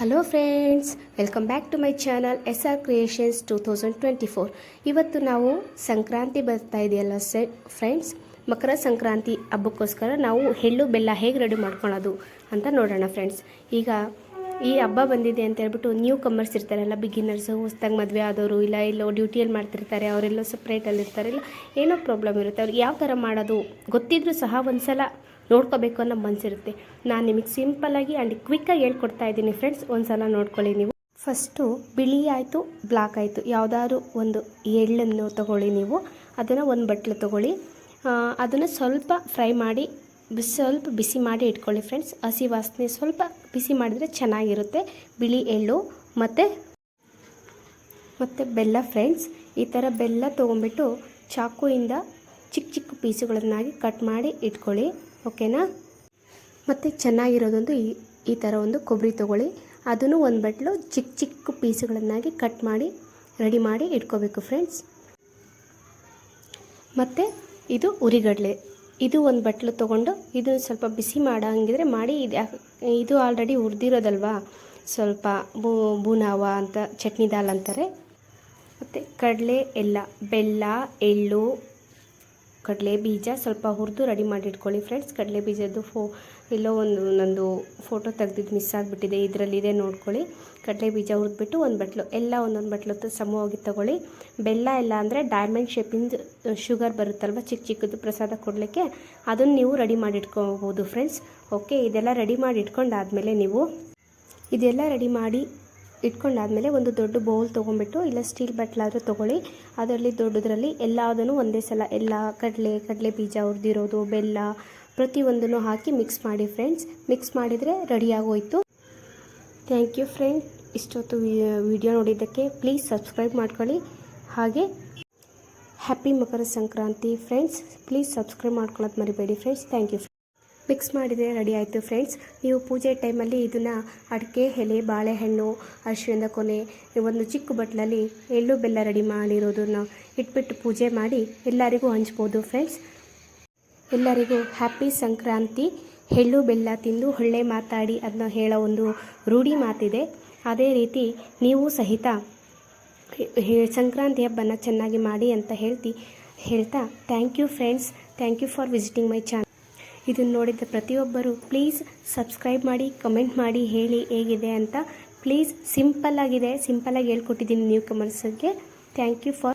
Hello friends welcome back to my channel S R creations two thousand twenty four ಇವತ್ತು ನಾವು ಸಂಕ್ರಾಂತಿ ಬರ್ತಾ ಇದೆಯಲ್ಲ ಸೆ ಫ್ರೆಂಡ್ಸ್ ಮಕರ ಸಂಕ್ರಾಂತಿ ಹಬ್ಬಕ್ಕೋಸ್ಕರ ನಾವು ಎಳ್ಳು ಬೆಲ್ಲ ಹೇಗೆ ರೆಡಿ ಮಾಡ್ಕೊಳ್ಳೋದು ಅಂತ ನೋಡೋಣ ಫ್ರೆಂಡ್ಸ್ ಈಗ ಈ ಹಬ್ಬ ಬಂದಿದೆ ಅಂತ ಹೇಳ್ಬಿಟ್ಟು ನ್ಯೂ ಕಮರ್ಸ್ ಇರ್ತಾರಲ್ಲ ಬಿಗಿನರ್ಸು ಹೊಸ್ದಾಗಿ ಮದುವೆ ಆದವರು ಇಲ್ಲ, ಎಲ್ಲೋ ಡ್ಯೂಟಿಯಲ್ಲಿ ಮಾಡ್ತಿರ್ತಾರೆ, ಅವರೆಲ್ಲೋ ಸಪ್ರೇಟಲ್ಲಿ ಇರ್ತಾರೆ, ಇಲ್ಲ, ಏನೋ ಪ್ರಾಬ್ಲಮ್ ಇರುತ್ತೆ. ಅವ್ರಿಗೆ ಯಾವ ಥರ ಮಾಡೋದು ಗೊತ್ತಿದ್ರೂ ಸಹ ಒಂದು ಸಲ ನೋಡ್ಕೋಬೇಕು ಅನ್ನೋ ಮನಸ್ಸಿರುತ್ತೆ ನಾನು ನಿಮಗೆ ಸಿಂಪಲ್ಲಾಗಿ ಆ್ಯಂಡ್ ಕ್ವಿಕ್ಕಾಗಿ ಹೇಳ್ಕೊಡ್ತಾ ಇದ್ದೀನಿ ಫ್ರೆಂಡ್ಸ್ ಒಂದು ಸಲ ನೋಡ್ಕೊಳ್ಳಿ ನೀವು. ಫಸ್ಟು ಬಿಳಿ ಆಯಿತು ಬ್ಲ್ಯಾಕ್ ಆಯಿತು. ಯಾವುದಾದ್ರು ಒಂದು ಎಳ್ಳನ್ನು ತಗೊಳ್ಳಿ ನೀವು. ಅದನ್ನು ಒಂದು ಬಟ್ಲು ತಗೊಳ್ಳಿ. ಅದನ್ನು ಸ್ವಲ್ಪ ಫ್ರೈ ಮಾಡಿ ಬಿಸಿ ಸ್ವಲ್ಪ ಬಿಸಿ ಮಾಡಿ ಇಟ್ಕೊಳ್ಳಿ ಫ್ರೆಂಡ್ಸ್. ಹಸಿ ವಾಸನೆ ಸ್ವಲ್ಪ ಬಿಸಿ ಮಾಡಿದರೆ ಚೆನ್ನಾಗಿರುತ್ತೆ. ಬಿಳಿ, ಎಳ್ಳು ಮತ್ತು ಮತ್ತು ಬೆಲ್ಲ ಫ್ರೆಂಡ್ಸ್. ಈ ಥರ ಬೆಲ್ಲ ತೊಗೊಂಬಿಟ್ಟು ಚಾಕುಯಿಂದ ಚಿಕ್ಕ ಚಿಕ್ಕ ಪೀಸುಗಳನ್ನಾಗಿ ಕಟ್ ಮಾಡಿ ಇಟ್ಕೊಳ್ಳಿ. ಓಕೆನಾ? ಮತ್ತು ಚೆನ್ನಾಗಿರೋದೊಂದು ಈ ಈ ಥರ ಒಂದು ಕೊಬ್ಬರಿ ತೊಗೊಳ್ಳಿ. ಅದನ್ನು ಒಂದು ಬಟ್ಲು ಚಿಕ್ಕ ಚಿಕ್ಕ ಪೀಸುಗಳನ್ನಾಗಿ ಕಟ್ ಮಾಡಿ, ರೆಡಿ ಮಾಡಿ ಇಟ್ಕೋಬೇಕು ಫ್ರೆಂಡ್ಸ್. ಮತ್ತು ಇದು ಉರಿಗಡಲೆ. ಇದು ಒಂದು ಬಟ್ಲು ತೊಗೊಂಡು ಇದು ಸ್ವಲ್ಪ ಬಿಸಿ ಮಾಡೋಂಗಿದ್ರೆ ಮಾಡಿ ಇದು ಇದು ಆಲ್ರೆಡಿ ಹುರಿದಿರೋದಲ್ವಾ? ಸ್ವಲ್ಪ ಬೂನಾವ ಅಂತ, ಚಟ್ನಿ ದಾಲ್ ಅಂತಾರೆ. ಮತ್ತು ಕಡಲೆ, ಎಲ್ಲ, ಬೆಲ್ಲ, ಎಳ್ಳು ಕಡಲೆ ಬೀಜ ಸ್ವಲ್ಪ ಹುರಿದು ರೆಡಿ ಮಾಡಿ ಇಟ್ಕೊಳ್ಳಿ ಫ್ರೆಂಡ್ಸ್. ಕಡಲೆ ಬೀಜದ್ದು ಫೋ, ಎಲ್ಲೋ ಒಂದು, ನಂದು ಫೋಟೋ ತೆಗೆದಿದ್ದು ಮಿಸ್ ಆಗಿಬಿಟ್ಟಿದೆ. ಇದರಲ್ಲಿದೆ ನೋಡ್ಕೊಳ್ಳಿ. ಕಡಲೆ ಬೀಜ ಹುರಿದ್ಬಿಟ್ಟು ಒಂದು ಬಟ್ಲು, ಎಲ್ಲ ಒಂದೊಂದು ಬಟ್ಲು ಸಮವಾಗಿ ತಗೊಳ್ಳಿ. ಬೆಲ್ಲ ಎಲ್ಲ ಅಂದರೆ ಡೈಮಂಡ್ ಶೇಪಿಂದು, ಶುಗರ್ ಬರುತ್ತಲ್ವ ಚಿಕ್ಕ ಚಿಕ್ಕದು ಪ್ರಸಾದ ಕೊಡಲಿಕ್ಕೆ, ಅದನ್ನು ನೀವು ರೆಡಿ ಮಾಡಿ ಇಟ್ಕೋಬೋದು ಫ್ರೆಂಡ್ಸ್. ಓಕೆ, ಇದೆಲ್ಲ ರೆಡಿ ಮಾಡಿ ಇಟ್ಕೊಂಡಾದಮೇಲೆ ನೀವು, ಇದೆಲ್ಲ ರೆಡಿ ಮಾಡಿ ಇಟ್ಕೊಂಡಾದಮೇಲೆ ಒಂದು ದೊಡ್ಡ ಬೌಲ್ ತೊಗೊಂಬಿಟ್ಟು ಇಲ್ಲ ಸ್ಟೀಲ್ ಬಟ್ಲಾದರೂ ತೊಗೊಳ್ಳಿ. ಅದರಲ್ಲಿ ದೊಡ್ಡದರಲ್ಲಿ ಎಲ್ಲದನ್ನು ಒಂದೇ ಸಲ ಎಲ್ಲ ಕಡಲೆ ಕಡಲೆ ಬೀಜ ಹುರಿದಿರೋದು, ಬೆಲ್ಲ ಪ್ರತಿಯೊಂದನ್ನು ಹಾಕಿ ಮಿಕ್ಸ್ ಮಾಡಿ ಫ್ರೆಂಡ್ಸ್ ಮಿಕ್ಸ್ ಮಾಡಿದರೆ ರೆಡಿಯಾಗೋಯಿತು ಥ್ಯಾಂಕ್ ಯು ಫ್ರೆಂಡ್ ಇಷ್ಟೊತ್ತು ವಿಡಿಯೋ ನೋಡಿದ್ದಕ್ಕೆ ಪ್ಲೀಸ್ ಸಬ್ಸ್ಕ್ರೈಬ್ ಮಾಡ್ಕೊಳ್ಳಿ. ಹಾಗೆ happy Makara Sankranti friends please subscribe ಮಾಡ್ಕೊಳ್ಳೋದು ಮರಿಬೇಡಿ ಫ್ರೆಂಡ್ಸ್ ಥ್ಯಾಂಕ್ ಯು ಮಿಕ್ಸ್ ಮಾಡಿದರೆ ರೆಡಿ ಆಯಿತು ಫ್ರೆಂಡ್ಸ್ ನೀವು ಪೂಜೆ ಟೈಮಲ್ಲಿ ಇದನ್ನು ಅಡಿಕೆ, ಎಲೆ, ಬಾಳೆಹಣ್ಣು ಅರಿಶಿನದ ಕೊನೆ ಒಂದು ಚಿಕ್ಕ ಬಟ್ಲಲ್ಲಿ ಎಳ್ಳು, ಬೆಲ್ಲ ರೆಡಿ ಮಾಡಿರೋದನ್ನ ಇಟ್ಬಿಟ್ಟು ಪೂಜೆ ಮಾಡಿ ಎಲ್ಲರಿಗೂ ಹಂಚ್ಬೋದು ಫ್ರೆಂಡ್ಸ್ ಎಲ್ಲರಿಗೂ ಹ್ಯಾಪಿ ಸಂಕ್ರಾಂತಿ. ಎಳ್ಳು, ಬೆಲ್ಲ ತಿಂದು ಒಳ್ಳೆ ಮಾತಾಡಿ ಅದನ್ನ ಹೇಳೋ ಒಂದು ರೂಢಿ ಮಾತಿದೆ. ಅದೇ ರೀತಿ ನೀವು ಸಹಿತ ಸಂಕ್ರಾಂತಿ ಹಬ್ಬನ ಚೆನ್ನಾಗಿ ಮಾಡಿ ಅಂತ ಹೇಳ್ತಿ, ಹೇಳ್ತಾ thank you friends thank you for visiting my channel ಇದನ್ನು ನೋಡಿದ ಪ್ರತಿಯೊಬ್ಬರು, ಪ್ಲೀಸ್ ಸಬ್ಸ್ಕ್ರೈಬ್ ಮಾಡಿ, ಕಮೆಂಟ್ ಮಾಡಿ, ಹೇಳಿ ಹೇಗಿದೆ ಅಂತ, ಪ್ಲೀಸ್ ಸಿಂಪಲ್ ಆಗಿದೆ ಸಿಂಪಲ್ಲಾಗಿ ಹೇಳ್ಕೊಟ್ಟಿದ್ದೀನಿ ನೀವು ಗೆ ಥ್ಯಾಂಕ್ ಯು ಫಾರ್